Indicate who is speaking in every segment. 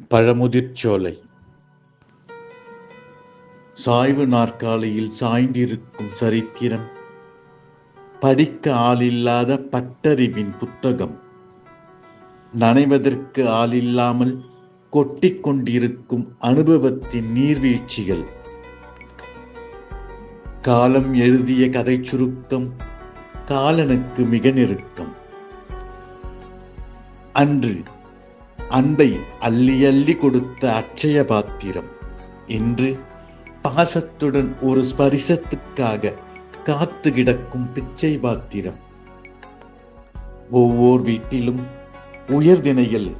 Speaker 1: பழமுதிர்ச்சோலை சாய்வு நாற்காலியில் சாய்ந்திருக்கும் சரித்திரம். படிக்க ஆளில்லாத பட்டறிவின் புத்தகம். நனைவதற்கு ஆளில்லாமல் கொட்டிக்கொண்டிருக்கும் அனுபவத்தின் நீர்வீழ்ச்சிகள். காலம் எழுதிய கதை சுருக்கம் காலனுக்கு மிக நெருக்கம். அன்று அன்பை அள்ளி அள்ளி கொடுத்த அட்சய பாத்திரம். இன்று பாசத்துடன் ஒரு ஸ்பரிசத்துக்காக காத்து கிடக்கும் பிச்சை பாத்திரம். ஒவ்வொரு வீட்டிலும் உயர்தினையில்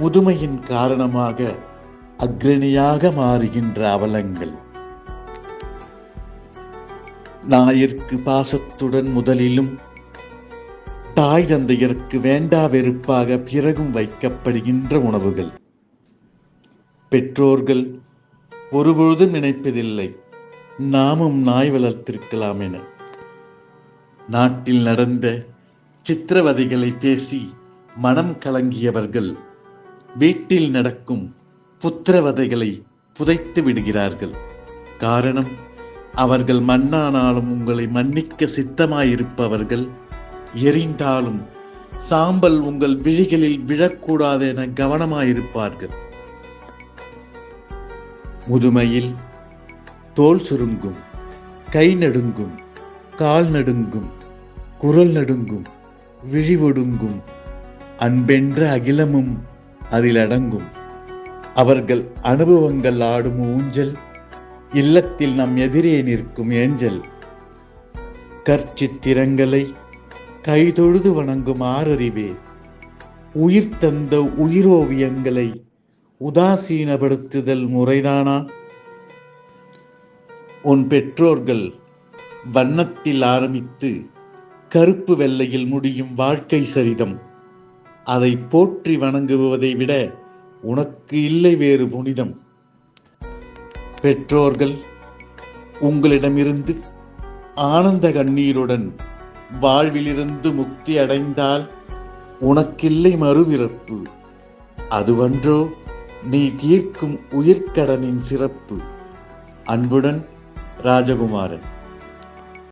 Speaker 1: முதுமையின் காரணமாக அக்ரணியாக மாறுகின்ற அவலங்கள். நாயிற்கு பாசத்துடன் முதலிலும் தாய் தந்தையருக்கு வேண்டா வெறுப்பாக பிறகும் வைக்கப்படுகின்ற உணவுகள். பெற்றோர்கள் ஒருபொழுதும் நினைப்பதில்லை நாமும் நாய் வளர்த்திருக்கலாம் என. நாட்டில் நடந்த சித்திரவதைகளை பேசி மனம் கலங்கியவர்கள் வீட்டில் நடக்கும் புத்திரவதைகளை புதைத்து விடுகிறார்கள். காரணம் அவர்கள் மண்ணானாலும் உங்களை மன்னிக்க சித்தமாயிருப்பவர்கள் எரிந்தாலும் சாம்பல் உங்கள் விழிகளில் விழக்கூடாது என கவனமாயிருப்பார்கள். முதுமையில் தோல் சுருங்கும் கை நடுங்கும் கால் நடுங்கும் குரல் நடுங்கும் விழி ஒடுங்கும் அன்பென்ற அகிலமும் அதில் அடங்கும். அவர்கள் அனுபவங்கள் ஆடும் ஊஞ்சல் இல்லத்தில் நம் எதிரே நிற்கும் ஏஞ்சல். கற்சித்திரங்களை கைதொழுது வணங்கும் ஆறறிவே. உயிர் தந்த உயிரோவியங்களை உதாசீனப்படுத்துதல் முறைதானா? உன் பெற்றோர்கள் வண்ணத்தில் ஆரம்பித்து கருப்பு வெள்ளையில் முடியும் வாழ்க்கை சரிதம். அதை போற்றி வணங்குவதை விட உனக்கு இல்லை வேறு புனிதம். பெற்றோர்கள் உங்களிடமிருந்து ஆனந்த கண்ணீருடன் வாழ்விலிருந்து முக்தி அடைந்தால் உனக்கில்லை மறுவிறப்பு. அதுவன்றோ நீ தீர்க்கும் உயிர்க்கடனின் சிறப்பு. அன்புடன் ராஜகுமாரன்.